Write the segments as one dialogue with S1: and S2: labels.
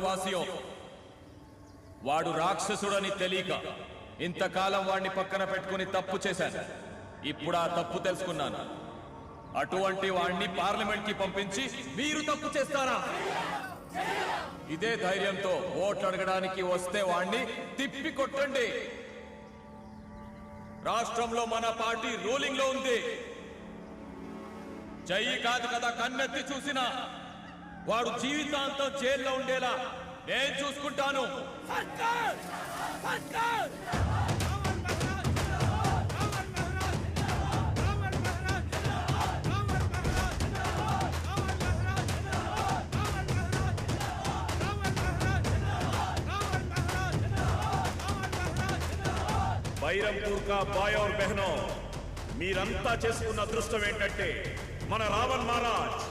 S1: వాసియో వాడు రాక్షసుడని తెలియక ఇంతకాలం వాడిని పక్కన పెట్టుకుని తప్పు చేశాను. ఇప్పుడు ఆ తప్పు తెలుసుకున్నాను. అటువంటి వాణ్ణి పార్లమెంట్కి పంపించి మీరు తప్పు చేస్తారా? ఇదే ధైర్యంతో ఓట్లు అడగడానికి వస్తే వాణ్ణి తిప్పి కొట్టండి. రాష్ట్రంలో మన పార్టీ రూలింగ్లో ఉంది. చెయ్యి కాదు కదా కన్నెత్తి చూసినా. వాడు జీవితాంతం జైల్లో ఉండేలా నేను చూసుకుంటాను.
S2: బైరంపూర్ కా బాయ్ और బెహనో మీరంతా చేసుకున్న అదృష్టం ఏంటంటే మన రావణ్ మహారాజ్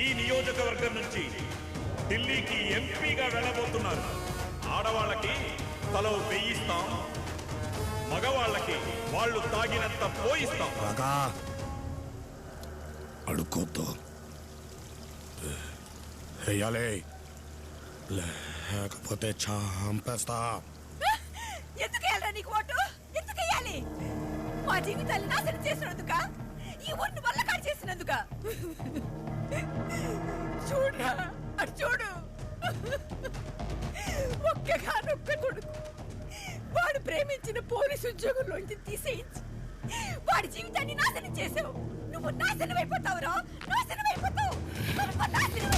S2: ఈ నియోజకవర్గం నుంచి ఢిల్లీకి ఎంపీగా వెళ్ళబోతున్నారు. ఆడవాళ్ళకి తలో వెయ్యిస్తాం మగవాళ్ళకి వాళ్ళు తాగినంత పోయిస్తాం.
S3: రాగా అడుక్కోద్దు వెయ్యాలి లేకపోతే చంపేస్తా.
S4: ఎందుకు వేయాలరా నీకు ఓటు? ఎందుకు వేయాలి? మా జీవితాన్ని నాశనం చేసినందుక? ఈ ఊరిని వల్లకాడు చేసినందుక? చూడరా. అటు చూడు ఒక్కగానొక్క కొడుకు. వాడు ప్రేమించిన పోలీసు ఉద్యోగంలోంచి తీసేయించి వాడి జీవితాన్ని నాశనం చేసావు నువ్వు నాశనం అయిపోతావురా. నాశనం అయిపోతావు. నాశనం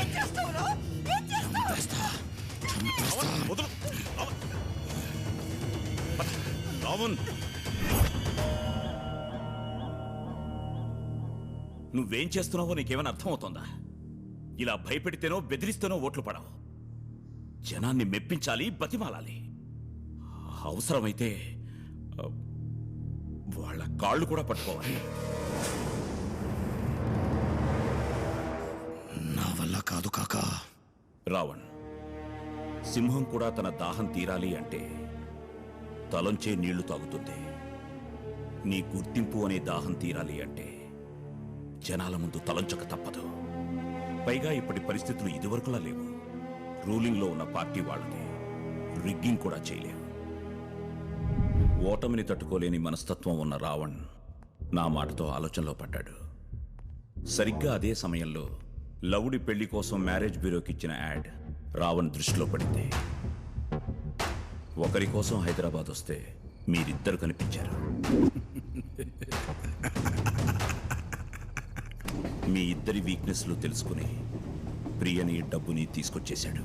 S4: ఏం చేస్తావురా ఏం చేస్తావు?
S2: రావణ్, నువ్వేం చేస్తున్నావో నీకేమైనా అర్థమవుతోందా? ఇలా భయపెడితేనో బెదిరిస్తేనో ఓట్లు పడవు. జనాన్ని మెప్పించాలి బతిమాలాలి. అవసరమైతే వాళ్ళ కాళ్ళు కూడా పట్టుకోవాలి.
S3: నా వల్ల కాదు కాకా.
S2: రావణ్ సింహం కూడా తన దాహం తీరాలి అంటే తలంచే నీళ్ళు తాగుతుంది. నీ గుర్తింపు అనే దాహం తీరాలి అంటే జనాల ముందు తలంచక తప్పదు. పైగా ఇప్పటి పరిస్థితులు ఇదివరకులా లేవు. రూలింగ్లో ఉన్న పార్టీ వాళ్ళది రిగ్గింగ్ కూడా చేయలేం ఓటమిని తట్టుకోలేని మనస్తత్వం ఉన్న రావణ్ నా మాటతో ఆలోచనలో పడ్డాడు. సరిగ్గా అదే సమయంలో లవుడి పెళ్ళి కోసం మ్యారేజ్ బ్యూరోకి ఇచ్చిన యాడ్ రావణ్ దృష్టిలో పడింది. ఒకరి కోసం హైదరాబాద్ వస్తే మీరిద్దరు కనిపించారు. మీ ఇద్దరి వీక్నెస్లు తెలుసుకుని ప్రియని డబ్బుని తీసుకొచ్చేశాడు.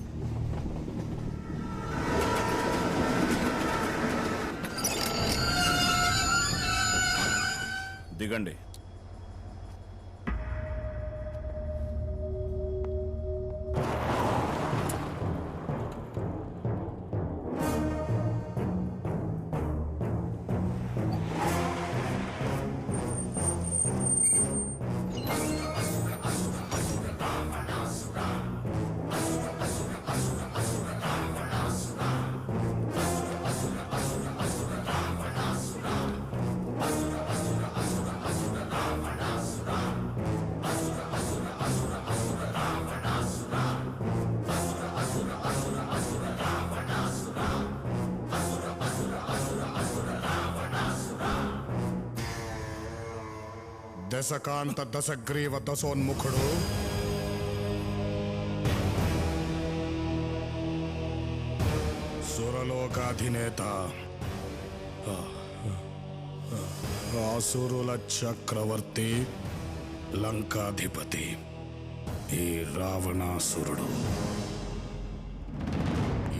S2: దిగండి.
S3: దశకాంత దశగ్రీవ దశోన్ముఖుడు. సురలోకాధినేత. ఆసురుల చక్రవర్తి లంకాధిపతి ఈ రావణాసురుడు.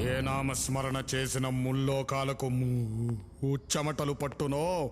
S3: ఏ నామస్మరణ చేసిన ముల్లోకాలకు ఉచ్చమటలు చెమటలు పట్టునో?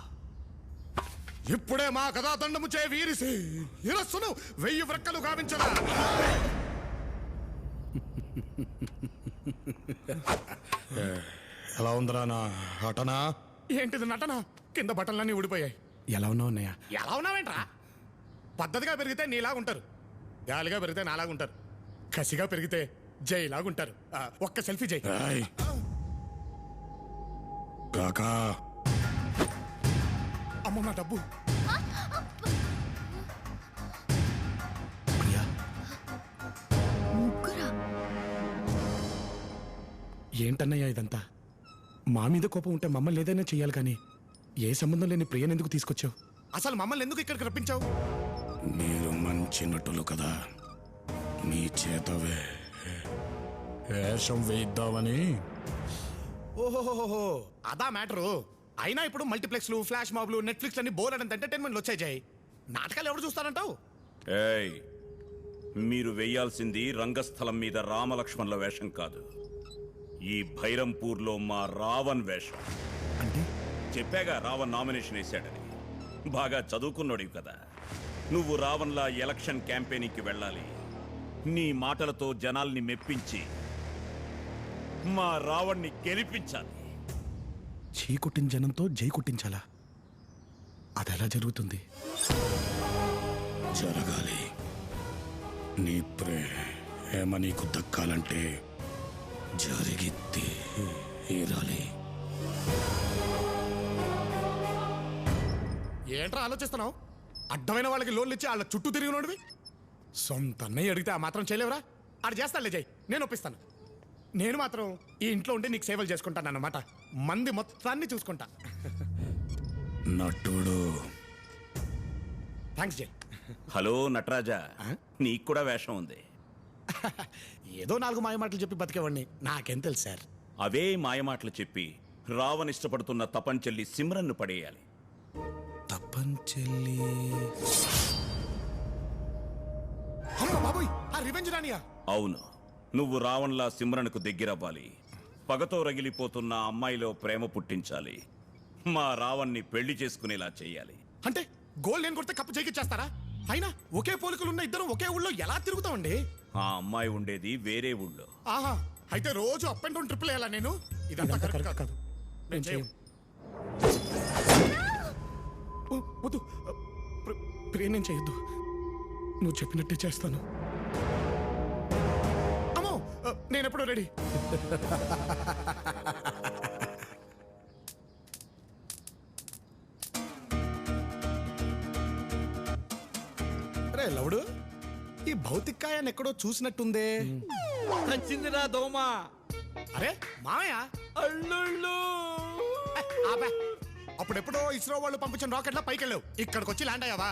S3: ఇప్పుడే మా కథాదండము చే వీరిసి. ఇరస్సును వెయ్యి వ్రక్కలు గావించరా
S5: ఎలా ఉందిరా నా అటనా ఏంటిది నటన? కింద బట్టలన్నీ ఊడిపోయాయి. ఎలా ఉన్నావు అన్నయ్య? ఎలా ఉన్నావేంట్రా? పద్ధతిగా పెరిగితే నీలాగా ఉంటారు. గాలిగా పెరిగితే నాలాగా ఉంటారు. కసిగా పెరిగితే జైలాగా ఉంటారు. ఆ, ఒక్క సెల్ఫీ జై. కాకా. అమ్మ నా డబ్బు. ప్రియా. ఏంటన్నయ్యా ఇదంతా? మా మీద కోపం ఉంటే మమ్మల్ని ఏదైనా చెయ్యాలి కానీ ఏ సంబంధం లేని ప్రియని ఎందుకు తీసుకొచ్చావు? అసలు మమ్మల్ని ఎందుకు ఇక్కడికి రప్పించావు? మీరు మంచి నటులు కదా. మీ చేతవే వేషం వేయిద్దామని. ఓహోహోహో అదా మ్యాటరు. అయినా ఇప్పుడు మల్టీప్లెక్స్లు ఫ్లాష్ మాబ్లు నెట్ఫ్లిక్స్ అన్ని బోర్ అంత ఎంటర్టైన్మెంట్లు వచ్చాయి జై. నాటకాలు ఎవరు చూస్తారంటావు?
S2: ఏయ్ మీరు వెయ్యాల్సింది రంగస్థలం మీద రామలక్ష్మణుల వేషం కాదు. ఈ భైరంపూర్లో మా రావణ్ వేషం.
S5: అంటే?
S2: చెప్పాగా రావణ్ నామినేషన్ వేశాడని. బాగా చదువుకున్నాడు కదా. నువ్వు రావణ్లా ఎలక్షన్ క్యాంపెయినింగ్కి వెళ్ళాలి. నీ మాటలతో జనాల్ని మెప్పించి మా రావణ్ణి గెలిపించాలి.
S5: చీ కొట్టిన జనంతో జై కొట్టించాలా అదెలా జరుగుతుంది? జరగాలి. నీ ప్రేమ నీకు దక్కాలంటే జరిగి తీరాలి. ఏంట్రా ఆలోచిస్తున్నావు? అడ్డమైన వాళ్ళకి లోన్లు ఇచ్చి వాళ్ళ చుట్టూ తిరిగినోడివి? సొంత అన్నయ్య అడిగితే ఆ మాత్రం చేయలేవరా? ఆడు చేస్తానులే జై నేను ఒప్పిస్తాను. నేను మాత్రం ఈ ఇంట్లో ఉండి నీకు సేవలు చేసుకుంటాను అన్నమాట మంది మొత్తాన్ని చూసుకుంటా. నటుడు. థ్యాంక్స్ జై
S2: హలో నటరాజా. నీకు కూడా వేషం ఉంది.
S5: ఏదో నాలుగు మాయ మాటలు చెప్పి బతికేవాడిని. నాకేం తెలుసు సార్.
S2: అవే మాయమాటలు చెప్పి రావణ్ ఇష్టపడుతున్న తపంచెల్లి సిమ్రన్ను పడేయాలి.
S5: తప్పంచెల్లి అమ్మ బాబోయ్ ఆ రివెంజ్ రానియా?
S2: అవును. నువ్వు రావణ్లా సిమ్రన్కు దగ్గరవ్వాలి. పగతో రగిలిపోతున్న అమ్మాయిలో ప్రేమ పుట్టించాలి. మా రావణ్ణి పెళ్ళి చేసుకునేలా చెయ్యాలి
S5: అంటే గోల్ నేను కొడితే కప్పు చేస్తారా అయినా ఒకే పోలికలు ఉన్న ఇద్దరు ఒకే ఊళ్ళో ఎలా తిరుగుతామండి?
S2: ఆ అమ్మాయి ఉండేది వేరే ఊళ్ళో.
S5: ఆహా అయితే రోజు అప్ అండ్ డౌన్ ట్రిపుల్ వేయాలా నేను? ఇదంతా కరెక్ట్ కాదు. నేను. ఓ, వద్దు ప్ర- నేను చేయొద్దు. నువ్వు చెప్పినట్టే చేస్తాను. నేను ఎప్పుడో రెడీ. రే లవుడు ఈ భౌతికాయాన్ని ఎక్కడో చూసినట్టుందే.
S6: వచ్చిందిరా దోమ.
S5: అరే మామయ్య.
S6: అల్లుళ్ళు.
S5: ఆపే. అప్పుడెప్పుడో ఇస్రో వాళ్ళు పంపించిన రాకెట్లా పైకి వెళ్ళావు ఇక్కడికి వచ్చి ల్యాండ్ అయ్యావా?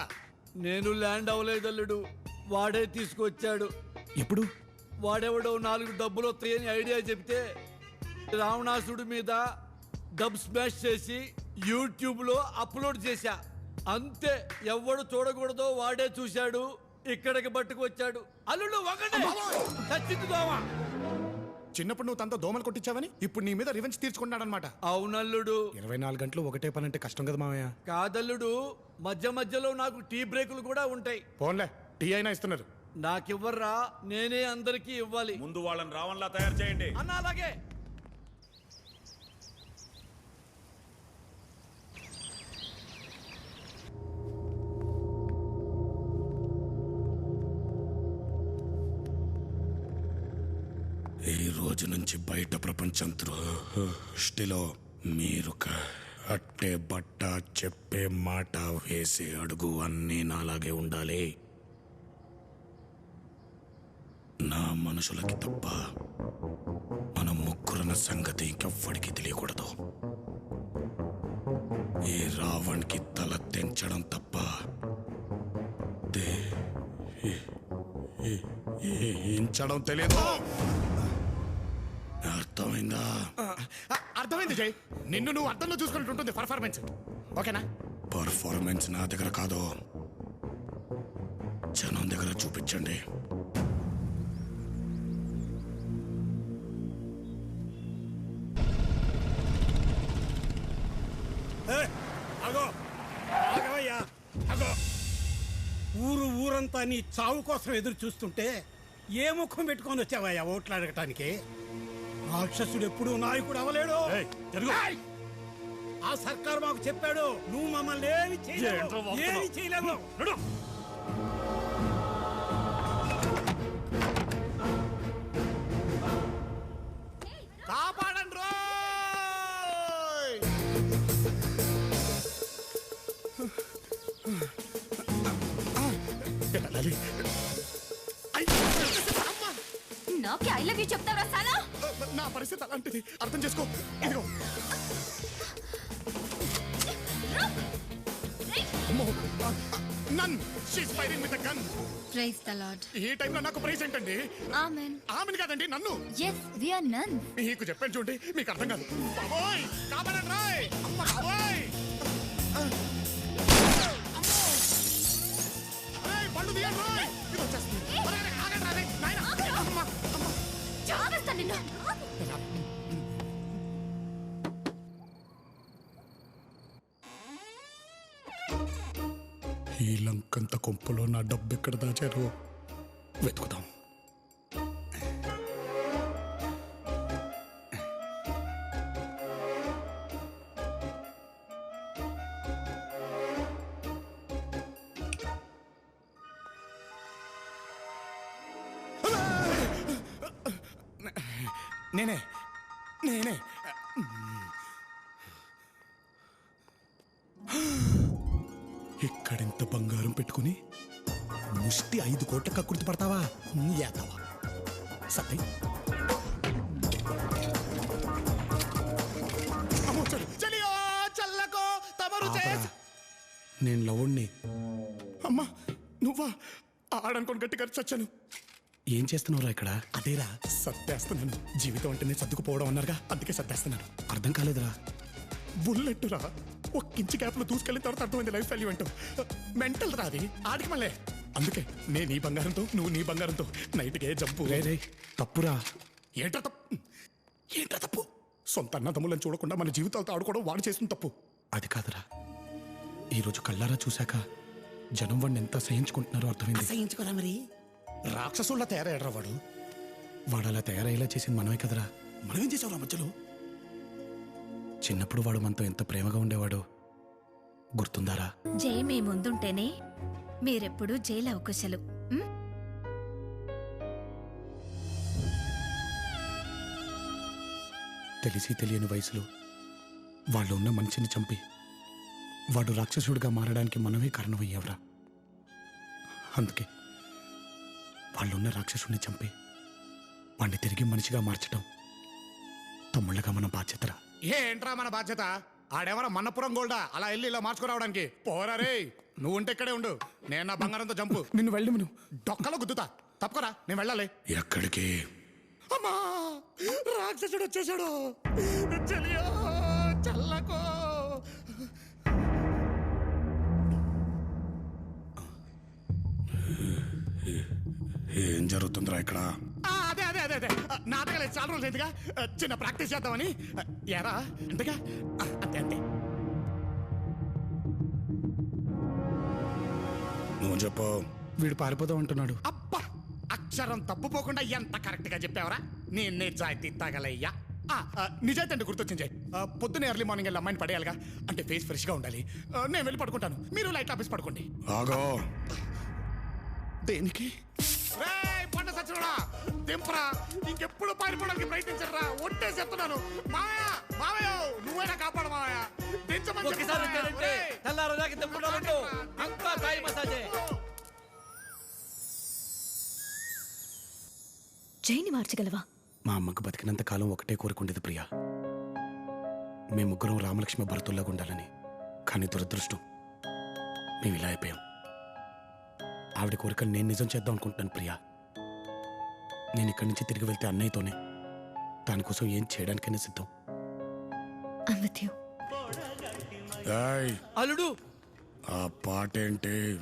S6: నేను ల్యాండ్ అవ్వలేదు అల్లుడు. వాడే తీసుకొచ్చాడు.
S5: ఎప్పుడు?
S6: వాడెవడో నాలుగు డబ్బులు వస్తాయని ఐడియా చెప్తే రావణాసుడి మీద డబ్ స్మాష్ చేసి యూట్యూబ్లో అప్లోడ్ చేశా. అంతే ఎవడు చూడకూడదో వాడే చూశాడు ఇక్కడికి పట్టుకొచ్చాడు అల్లుడు ఒకటే చచ్చింది దోమ
S5: చిన్నప్పుడు నువ్వు తనతో దోమలు కొట్టించావని ఇప్పుడు నీ మీద రివెంజ్ తీర్చుకున్నాడనమాట
S6: అవునల్లుడు.
S5: ఇరవై నాలుగు గంటలు ఒకటే పని అంటే కష్టం కదా మామయ్య
S6: కాదల్లుడు మధ్య మధ్యలో నాకు టీ బ్రేకులు కూడా ఉంటాయి.
S5: ఫోన్లే టీ అయినా ఇస్తున్నారు.
S6: నాకివ్వర్రా నేనే అందరికీ ఇవ్వాలి.
S2: ముందు వాళ్ళని రావణ్లా తయారు చేయండి.
S6: అన్న అలాగే.
S5: ఈ రోజు నుంచి బయట ప్రపంచం దృష్టిలో మీరు అట్టే బట్ట చెప్పే మాట వేసే అడుగు అన్నీ నాలాగే ఉండాలి. నా మనుషులకి తప్ప మన ముగ్గురున్న సంగతి ఇంకెవ్వడికి తెలియకూడదు. ఈ రావణ్కి తల తెంచడం తప్ప ఇంచడం తెలియదు అర్థమైందా? అర్థమైంది జై. నిన్ను నువ్వు అర్థంలో చూసుకున్నట్టు ఉంటుంది పర్ఫార్మెన్స్ ఓకేనా? పర్ఫార్మెన్స్ నా దగ్గర కాదు. జనం దగ్గర చూపించండి.
S7: ఊరంతా నీ చావు కోసం ఎదురు చూస్తుంటే ఏ ముఖం పెట్టుకొని వచ్చావయ్యా ఓట్లు అడగటానికి? రాక్షసుడు ఎప్పుడు నాయకుడు అవలేడు! ఆ సర్కారు మాకు చెప్పాడు నువ్వు మమ్మల్ని ఏమి చేయలేవు. ఏమి చేయలేవు.
S5: ఐ
S4: లవ్ యూ చెప్తావరా సాలా
S5: నా పరిస్థితి అలాంటిది. అర్థం చేసుకో. ఇదిగో. Nun she's firing with gun
S8: praise the lord
S5: ఈ టైంలో నాకు ప్రైజ్ ఏంటండి?
S8: ఆమెన్
S5: ఆమెను కాదండి నన్ను.
S8: ఎస్ వి ఆర్ నన్
S5: మీకు చెప్పాను చూడండి మీకు అర్థం కాదు. బాబోయ్! కాపాడండి రాయ్! కొంపలో నా డబ్బు ఎక్కడ దాచారో వెతుకుదాం. నేనే నేనే. ఐదు కోట్ల కక్కుర్తి పడతావా యాదవా సత్య నేను లవుణ్ణి. అమ్మా నువ్వా? ఆడనుకోని గట్టిగా చచ్చాను. ఏం చేస్తున్నావురా ఇక్కడ? అదేరా సత్తేస్తున్నాను. జీవితం అంటేనే సర్దుకుపోవడం అన్నారుగా అందుకే సత్తేస్తున్నాను. అర్థం కాలేదురా. బుల్లెట్ రా ఒక ఇంచి గ్యాప్లో దూసుకెళ్ళిన తర్వాత అర్థమైంది లైఫ్ వాల్యూ అంటూ. మెంటల్ రాది ఆడికి మళ్ళీ. అందుకే నేను ఈ బంగారంతో నువ్వు నీ బంగారంతో నైట్కే జంపు. రే తప్పురా. ఏంట్రా తప్పు? ఏంట్రా తప్పు? సొంత అన్నదమ్ములను చూడకుండా మన జీవితాలతో ఆడుకోవడం వాడు చేసిన తప్పు. అది కాదురా. ఈరోజు కళ్ళారా చూశాక జనం వాడిని ఎంత సహించుకుంటున్నారో అర్థమైంది.
S7: సహించుకోరా మరి?
S5: రాక్షసుల్లా తయారయ్యాడ్రా వాడు. వాడు అలా తయారయ్యేలా చేసింది మనమే కదరా. మనం ఏం చేసావురా మధ్యలో? చిన్నప్పుడు వాడు మనతో ఎంత ప్రేమగా ఉండేవాడు గుర్తుందారా?
S8: జై మీ ముందుంటేనే మీరెప్పుడు జైలు అవకాశాలు.
S5: తెలిసి తెలియని వయసులో వాళ్ళు ఉన్న మనిషిని చంపి వాడు రాక్షసుడిగా మారడానికి మనమే కారణమయ్యావురా. అందుకే వాళ్ళున్న రాక్షసుడిని చంపి వాడిని తిరిగి మనిషిగా మార్చడం తమ్ముళ్ళగా మన బాధ్యతరా. ఏంట్రా మన బాధ్యత? ఆడేమన్నా మన్నపురం గోల్డా అలా వెళ్ళి ఇలా మార్చుకురావడానికి. పోరా రే నువ్వు ఉంటే ఇక్కడే ఉండు. నేను నా బంగారంతో చంపు నిన్ను వెళ్ళి నువ్వు డొక్కలో గుద్దుతా. తప్పకరా నేను వెళ్ళాలి. ఎక్కడికి? అమ్మా రాక్షసుడు వచ్చేసాడు చెలియో చల్లకో. ఏం జరుగుతుందిరా ఇక్కడ? అదే అదే అదే అదే. నాటకాలు చాలా రోజులు చిన్న ప్రాక్టీస్ చేద్దామని. ఎరా అంతేగా చెప్పు? వీడు పారిపోదాం అంటున్నాడు. అబ్బా! అక్షరం తప్పుపోకుండా ఎంత కరెక్ట్గా చెప్పావరా? నీ నిజాయితీ తగలయ్యా. ఆ, ఆ, నిజాయితీ అంటే గుర్తొచ్చింది ఆ, పొద్దున్నే ఎర్లీ మార్నింగ్ వెళ్ళి అమ్మాయిని పడేయాలిగా? అంటే ఫేస్ ఫ్రెష్గా ఉండాలి. ఆ, నేను వెళ్ళి పడుకుంటాను. మీరు లైట్ ఆఫీస్ పడుకోండి. ఆగో. దేనికి? రేయ్, పండ సచ్చినోడా! దింపరా! ఇంకెప్పుడు పారిపోవడానికి ప్రయత్నించరా ఒట్టే చెప్తున్నాను. మావయ్య మావయ్య నువ్వైనా కాపాడు మావయ్య. దించమని ఒరేయ్.
S6: తెల్లారదాకా తెప్పుడాలంటూ అంతా తాయి మసాజే
S8: జైని మార్చగలవా?
S5: మా అమ్మకు బతికినంత కాలం ఒకటే కోరుకుండేది ప్రియా. మేము ముగ్గురం రామలక్ష్మి భరతుల్లాగా ఉండాలని. కానీ దురదృష్టం మేము ఇలా అయిపోయాం. ఆవిడ కోరికలు నేను నిజం చేద్దాం అనుకుంటున్నాను ప్రియా. నేను ఇక్కడి నుంచి తిరిగి వెళ్తే అన్నయ్యతోనే దానికోసం ఏం చేయడానికైనా సిద్ధం.
S6: అల్లుడు!
S5: ఆ పాట ఏంటి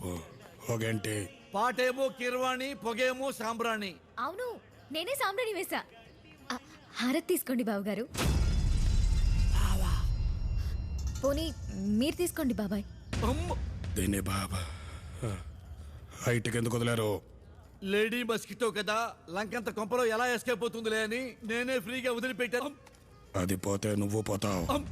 S5: పొగేంటి?
S6: పాటేమో కిర్వాణి పొగేమో సాంబ్రాణి.
S8: అవును నేనే సాంబ్రాణి వేశా. ఆ, హారతి తీసుకోండి బావగారు. పోనీ మీరు తీసుకోండి బాబాయ్.
S6: అమ్మ.
S5: దీన్ని బాబా. హైట్కి ఎందుకు వదిలేరు?
S6: లేడీ మస్కిటో కదా లంకంత కొంపలో ఎలా ఎస్కేప్ అవుతుందిలే అని నేనే ఫ్రీగా వదిలిపెట్టాను.
S3: అది పోతే నువ్వు పోతావు.
S6: అమ్.